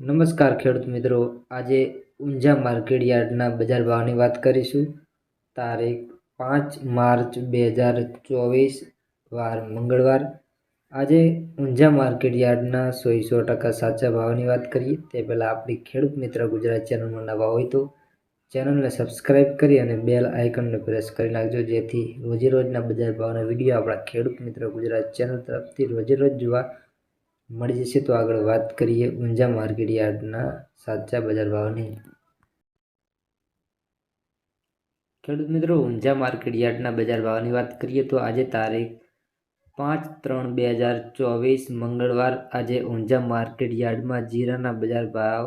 નમસ્કાર ખેડૂત મિત્રો. આજે ઊંઝા માર્કેટ યાર્ડના બજાર ભાવની વાત કરીશું. તારીખ પાંચ માર્ચ બે હજાર ચોવીસ, વાર મંગળવાર. આજે ઊંઝા માર્કેટ યાર્ડના સો સો ટકા સાચા ભાવની વાત કરીએ. તે પહેલાં આપણી ખેડૂત મિત્ર ગુજરાત ચેનલમાં નવા હોય તો ચેનલને સબસ્ક્રાઈબ કરી અને બેલ આઇકનને પ્રેસ કરી નાખજો. જેથી રોજે રોજના બજાર ભાવના વીડિયો આપણા ખેડૂત મિત્ર ગુજરાત ચેનલ તરફથી રોજે રોજ જોવા મળી જશે તો આગળ વાત કરીએ ઊંઝા માર્કેટ યાર્ડના સાચા બજાર ભાવની. ખેડૂત મિત્રો, ઊંઝા માર્કેટ યાર્ડના બજાર ભાવની વાત કરીએ તો આજે તારીખ પાંચ ત્રણ બે હજાર ચોવીસ મંગળવાર આજે ઊંઝા માર્કેટ યાર્ડમાં જીરાના બજાર ભાવ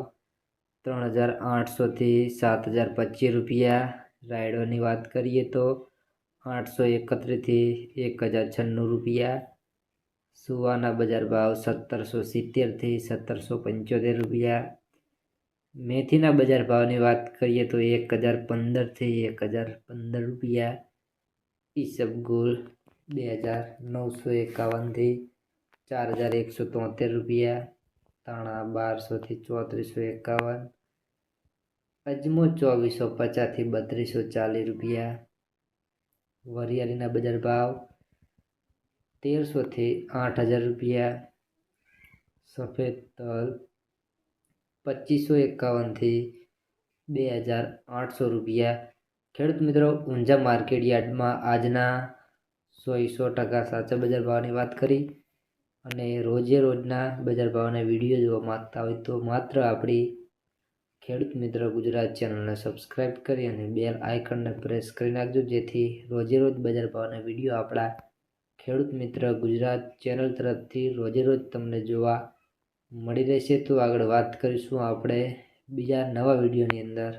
ત્રણ હજાર આઠસોથી સાત હજાર પચીસ રૂપિયા. રાયડોની વાત કરીએ તો આઠસો એકત્રીસથી એક હજાર છન્નું રૂપિયા. સુવાના બજાર ભાવ સત્તરસો સિત્તેરથી સત્તરસો પંચોતેર રૂપિયા મેથીના બજાર ભાવની વાત કરીએ તો એક હજાર પંદરથી એક હજાર પંદર રૂપિયા ઈસબગુલ બે હજાર નવસો એકાવનથી ચાર હજાર એકસો તોતેર રૂપિયા તાણા બારસોથી ચોત્રીસો એકાવન અજમો ચોવીસો પચાસથી બત્રીસો ચાલીસ રૂપિયા વરિયાળીના બજાર ભાવ તેરસોથી આઠ હજાર રૂપિયા. સફેદ તલ પચીસો એકાવનથી બે હજાર આઠસો રૂપિયા. ખેડૂત મિત્રો, ઊંઝા માર્કેટ યાર્ડમાં આજના સો સો ટકા સાચા બજાર ભાવની વાત કરી અને રોજે રોજના બજાર ભાવના વીડિયો જોવા માગતા હોય તો માત્ર આપણી ખેડૂત મિત્ર ગુજરાત ચેનલને સબસ્ક્રાઈબ કરી અને બેલ આઇકનને પ્રેસ કરી નાખજો, જેથી રોજે રોજ બજાર ભાવના વીડિયો આપણા ખેડૂત મિત્ર ગુજરાત ચેનલ તરફથી રોજે રોજ તમને જોવા મળી રહેશે. તો આગળ વાત કરીશું આપણે બીજા નવા વિડીયોની અંદર.